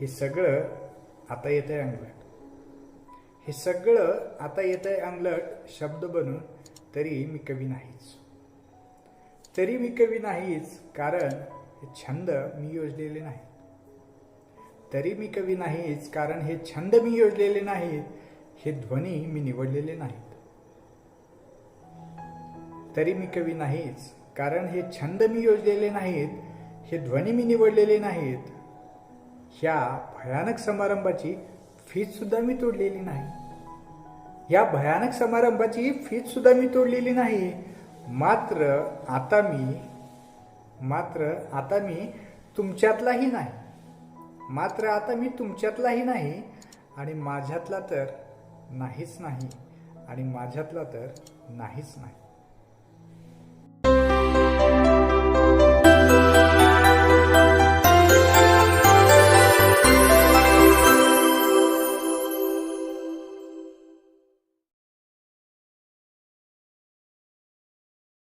हे सगळं आता येत आहे अंगलट. हे सगळं आता येत आहे अंगलट शब्द बनून तरी मी कवी नाहीच. तरी मी कवी नाहीच कारण हे छंद मी योजलेले नाही तरी मी कवी नाहीच कारण हे छंद मी योजलेले नाहीत. हे ध्वनी मी निवडलेले नाहीत. तरी मी कवी नाहीच कारण हे छंद मी योजलेले नाहीत. हे ध्वनी मी निवडलेले नाहीत. ह्या भयानक समारंभाची फीजसुद्धा मी तोडलेली नाही. या भयानक समारंभाची फीजसुद्धा मी तोडलेली नाही. मात्र आता मी मात्र आता मी तुमच्यातलाही नाही. मात्र आता मी तुमच्यातलाही नाही आणि माझ्यातला तर नाहीच नाही आणि माझ्यातला तर नाहीच नाही.